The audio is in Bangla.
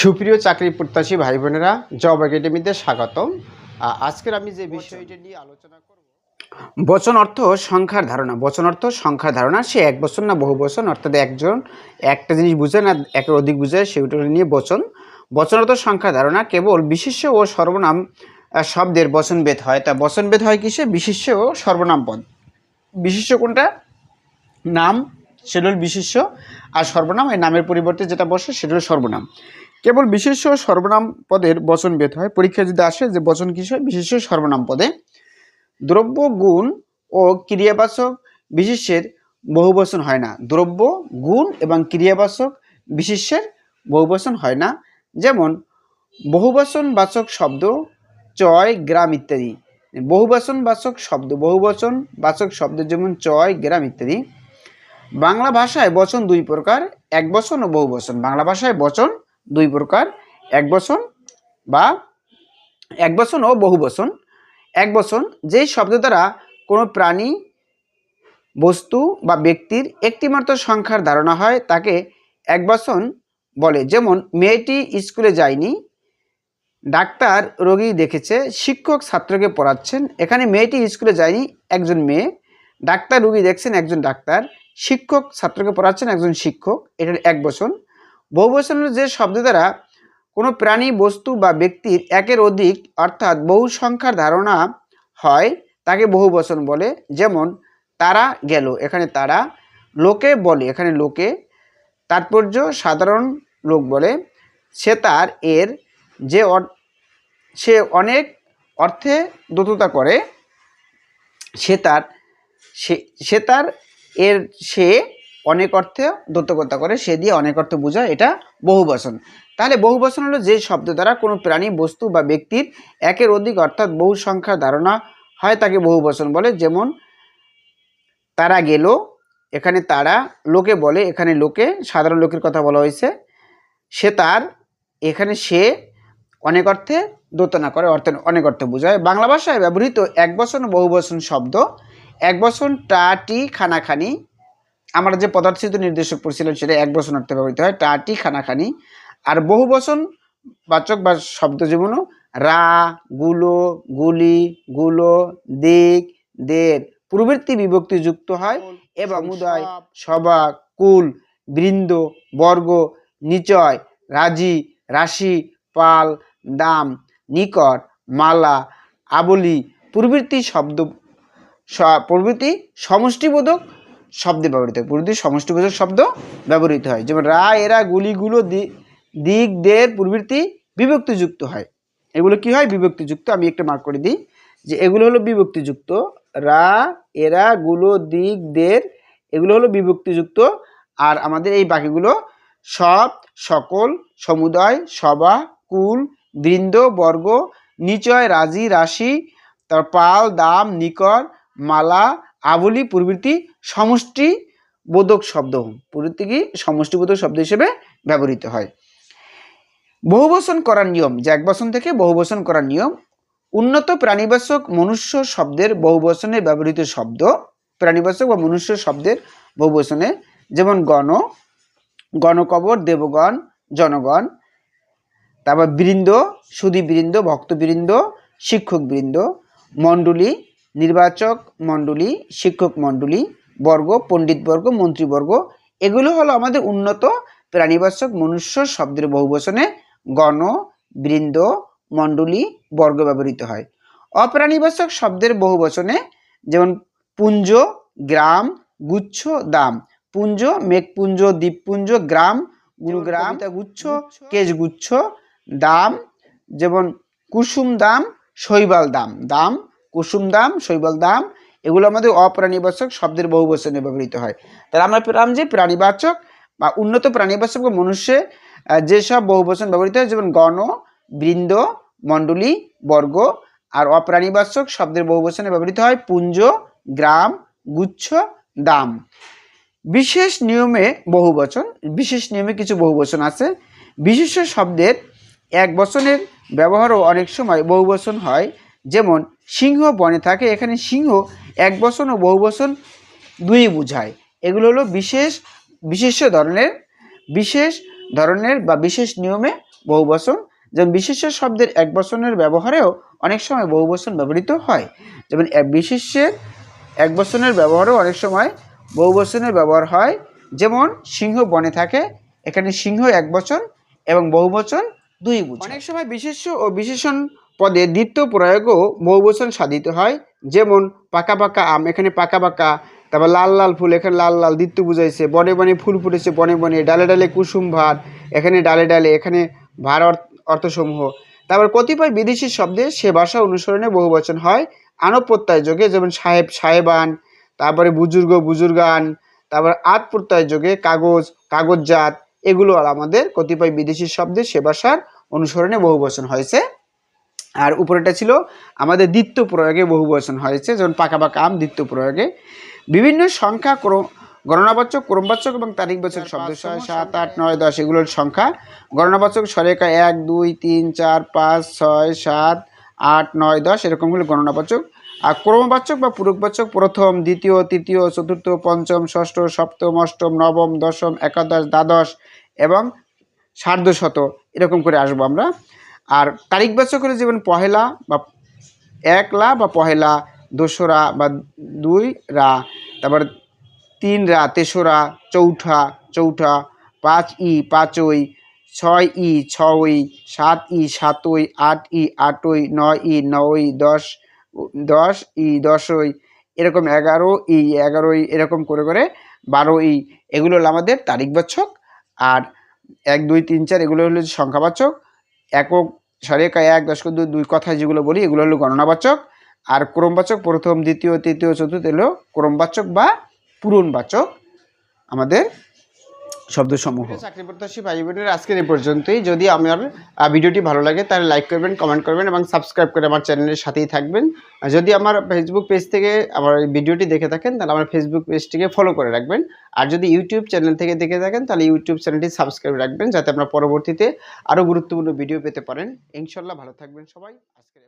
সুপ্রিয় চাকরি প্রত্যাশী ভাই বোনেরা জব একাডেমিতে স্বাগতম। আজকের আমি যে বিষয়টি নিয়ে আলোচনা করব বচন অর্থ সংখ্যার ধারণা। বচন অর্থ সংখ্যার ধারণা সে এক বছর না বহু বচন অর্থাৎ একজন একটা জিনিস বুঝে না একের অধিক বুঝে সেটা নিয়ে বচন। বচন অর্থ সংখ্যার ধারণা কেবল বিশেষ্য ও সর্বনাম শব্দের বচনভেদ হয়। তা বচনভেদ হয় কিসে? বিশেষ্য ও সর্বনাম পদ। বিশেষ্য কোনটা? নাম সেটা হল বিশেষ্য আর সর্বনাম। এই নামের পরিবর্তে যেটা বসে সেটা হল সর্বনাম। কেবল বিশেষ্য ও সর্বনাম পদের বচন বেদ হয়। পরীক্ষায় যদি আসে যে বচন কিস হয়? বিশেষ সর্বনাম পদে। দ্রব্য, গুণ ও ক্রিয়াবাচক বিশেষ্যের বহুবচন হয় না। দ্রব্য, গুণ এবং ক্রিয়াবাচক বিশেষ্যের বহুবচন হয় না। যেমন বহুবচন বাচক শব্দ, চয়, গ্রাম ইত্যাদি। বহুবচন বাচক শব্দ বহুবচন বাচক শব্দ যেমন চয়, গ্রাম ইত্যাদি। বাংলা ভাষায় বচন দুই প্রকার এক বচন ও বহু বচন বাংলা ভাষায় বচন দুই প্রকার, এক বচন বা এক বচন ও বহু বচন। এক বচন যেই শব্দ দ্বারা কোনো প্রাণী, বস্তু বা ব্যক্তির একটিমাত্র সংখ্যার ধারণা হয়, তাকে এক বচন বলে। যেমন, মেয়েটি স্কুলে যায়নি, ডাক্তার রোগী দেখেছে, শিক্ষক ছাত্রকে পড়াচ্ছেন, এখানে মেয়েটি স্কুলে যায়নি, একজন মেয়ে, ডাক্তার রোগী দেখছেন, একজন ডাক্তার, শিক্ষক ছাত্রকে পড়াচ্ছেন, একজন শিক্ষক, এটার এক বচন। বহু বচন যে শব্দ দ্বারা কোনো প্রাণী, বস্তু বা ব্যক্তির একের অধিক, অর্থাৎ বহু সংখ্যার ধারণা হয়, তাকে বহু বচন বলে। যেমন, তারা গেল, এখানে তারা, লোকে বলে, এখানে লোকে। তাৎপর্য, সাধারণ লোক বলে। সে তার এর, যে সে অনেক অর্থে দততা করে, সে তার সে তার এর, সে অনেক অর্থে দত্তকতা করে, সে দিয়ে অনেক অর্থ বোঝায়, এটা বহুবচন। তাহলে বহুবচন হলো যে শব্দ দ্বারা কোনো প্রাণী, বস্তু বা ব্যক্তির একের অধিক অর্থাৎ বহু সংখ্যার ধারণা হয় তাকে বহুবচন বলে। যেমন, তারা গেল, এখানে তারা, লোকে বলে, এখানে লোকে, সাধারণ লোকের কথা বলা হয়েছে। সে তার, এখানে সে অনেক অর্থে দোতনা করে, অর্থে অনেক অর্থে বোঝায়। বাংলা ভাষায় ব্যবহৃত এক বচন বহু বচন শব্দ এক বচন টা টি খানাখানি আমরা যে পদার্থিত নির্দেশক পড়ছিলাম সেটা এক বচন অর্থে ব্যবহৃত হয় টা টি খানাখানি। আর বহু বচন বাচক বা শব্দ যেমন রা গুলো গুলি গুলো দিক দের প্রবৃত্তি বিভক্তি যুক্ত হয় এবং সমুদায় সভা কুল বৃন্দ বর্গ নিচয় রাজি রাশি পাল দাম নিকট মালা আবলি প্রভৃতি শব্দ প্রভৃতি সমষ্টিবোধক শব্দে ব্যবহৃত হয়। প্রভৃতি সমষ্টিবোধক শব্দ ব্যবহৃত হয়। যেমন রা, এরা, গুলিগুলো দিক, দের প্রভৃতি বিভক্তিযুক্ত হয়। এগুলো কি হয়? বিভক্তিযুক্ত। আমি একটা মার্ক করে দিই যে এগুলো হলো বিভক্তিযুক্ত। রা, এরা, গুলো, দিক, দের এগুলো হলো বিভক্তিযুক্ত। আর আমাদের এই বাকিগুলো সব, সকল, সমুদায়, সভা, কুল, বৃন্দ, বর্গ, নিচয়, রাজি, রাশি তার পাল, দাম, নিকর, মালা আবলি প্রভৃতি সমষ্টি বোধক শব্দ। প্রভৃতি কি? সমষ্টিবোধক শব্দ হিসেবে ব্যবহৃত হয়। বহুবচন করার নিয়ম, যে এক বচন থেকে বহুবচন করার নিয়ম, উন্নত প্রাণীবাচক মনুষ্য শব্দের বহুবচনে ব্যবহৃত শব্দ। প্রাণীবাচক বা মনুষ্য শব্দের বহুবচনে, যেমন গণ, গণকবর, দেবগণ, জনগণ, তারপর বৃন্দ সুদী বৃন্দ ভক্তবৃন্দ শিক্ষক বৃন্দ মণ্ডলী নির্বাচক মণ্ডলী শিক্ষক মণ্ডলী বর্গ পণ্ডিতবর্গ মন্ত্রীবর্গ এগুলো হলো আমাদের উন্নত প্রাণীবাচক মনুষ্য শব্দের বহুবচনে গণ বৃন্দ মণ্ডলী বর্গ ব্যবহৃত হয়। অপ্রাণীবাচক শব্দের বহুবচনে যেমন পুঞ্জ গ্রাম গুচ্ছ দাম। পুঞ্জ মেঘপুঞ্জ দ্বীপপুঞ্জ গ্রাম গুরুগ্রাম গুচ্ছ কেশগুচ্ছ দাম। যেমন কুসুম দাম শৈবাল দাম। দাম কুসুম দাম, শৈবল দাম, এগুলো আমাদের অপ্রাণীবাচক শব্দের বহু বচনে ব্যবহৃত হয়। তাহলে আমরা পেলাম যে প্রাণীবাচক বা উন্নত প্রাণীবাচক বা মনুষ্যে যেসব বহু বচন ব্যবহৃত হয়, যেমন গণ, বৃন্দ, মণ্ডলী, বর্গ, আর অপ্রাণীবাচক শব্দের বহু বচনে ব্যবহৃত হয় পুঞ্জ, গ্রাম, গুচ্ছ, দাম। বিশেষ নিয়মে বহু বচন, বিশেষ নিয়মে কিছু বহু বচন আছে। বিশেষ শব্দের এক বচনের ব্যবহারও অনেক সময় বহু বচন হয়। যেমন সিংহ বনে থাকে। এখানে সিংহ এক বচন ও বহু বহুবচন দুই বোঝায়। এগুলো হলো বিশেষ বিশেষ ধরনের বিশেষ ধরনের বা বিশেষ নিয়মে বহু বচন যেমন বিশেষ্য শব্দের এক বচনের ব্যবহারেও অনেক সময় বহু বচন ব্যবহৃত হয়। যেমন এক বিশেষ্যের এক বচনের ব্যবহারও অনেক সময় বহু বচনের ব্যবহার হয়। যেমন সিংহ বনে থাকে, এখানে সিংহ এক বচন এবং বহু বচন দুই বুঝ অনেক সময় বিশেষ্য ও বিশেষণ পদে দ্বিতীয় প্রয়োগও বহু বচন সাধিত হয়। যেমন পাকা পাকা আম, এখানে পাকা পাকা, তারপর লাল লাল ফুল, এখানে লাল লাল দ্বিত্ব বুঝাইছে, বনে বনে ফুল ফুটেছে, বনে বনে, ডালে ডালে কুসুম ভার এখানে ডালে ডালে, এখানে ভার অর্থসমূহ। তারপর কতিপয় বিদেশি শব্দে সে ভাষা অনুসরণে বহু বচন হয়। আনব প্রত্যয় যোগে যেমন সাহেব, সাহেবান, তারপরে বুজুর্গ, বুজুর্গান, তারপর আত প্রত্যয় যোগে কাগজ, কাগজজাত, এগুলো আমাদের কতিপয় বিদেশি শব্দে সে ভাষার অনুসরণে বহু বচন হয়েছে। আর উপরেটা ছিল আমাদের দ্বিত্ব প্রয়োগে বহু বচন হয়েছে যেমন পাকা পাকা আম দ্বিত্ব প্রয়োগে। বিভিন্ন সংখ্যা ক্রম গণনাবাচক ক্রমবাচক এবং তারিখবাচক শব্দ ছয় সাত আট নয় দশ এগুলোর সংখ্যা। গণনাবাচক সরেখা এক দুই তিন চার পাঁচ ছয় সাত আট নয় দশ এরকমগুলো গণনাবাচক। আর ক্রমবাচক বা পূরকবাচক প্রথম দ্বিতীয় তৃতীয় চতুর্থ পঞ্চম ষষ্ঠ সপ্তম অষ্টম নবম দশম একাদশ দ্বাদশ এবং সার্ধশত এরকম করে আসব আমরা। আর তারিখ তারিখবাচক হলে যেমন পহেলা বা একলা বা পহেলা দোসরা বা দুই রা, তারপর তিন রা, তেসরা, চৌঠা চৌঠা, পাঁচ ই, পাঁচই, ছয় ই ছই সাত ই, সাতই, আট ই, আটই, নয় ই, নয়, দশ দশ ই, দশই, এরকম এগারো ই, এগারোই, এরকম করে করে বারো ই, এগুলো হলো আমাদের তারিখ তারিখবাচক আর এক, দুই, তিন, চার, এগুলো হলো সংখ্যাবাচক। একক সরেকা এক দশক দুই দুই কথা যেগুলো বলি, এগুলো হলো গণনাবাচক আর ক্রমবাচক, প্রথম, দ্বিতীয়, তৃতীয়, চতুর্থ, এলো ক্রমবাচক বা পূরণবাচক আমাদের শব্দসমূহ। চাকরি প্রত্যাশী ভাই বোনের, আজকের এই পর্যন্তই। যদি আমার ভিডিওটি ভালো লাগে, তাহলে লাইক করবেন কমেন্ট করবেন এবং সাবস্ক্রাইব করে আমার চ্যানেলের সাথেই থাকবেন। যদি আমার ফেসবুক পেজ থেকে আমার ভিডিওটি দেখে থাকেন, তাহলে আমার ফেসবুক পেজটিকে ফলো করে রাখবেন। আর যদি ইউটিউব চ্যানেল থেকে দেখে থাকেন, তাহলে ইউটিউব চ্যানেলটি সাবস্ক্রাইব রাখবেন, যাতে আপনারা পরবর্তীতে আরও গুরুত্বপূর্ণ ভিডিও পেতে পারেন। ইনশাল্লাহ ভালো থাকবেন সবাই। আজকের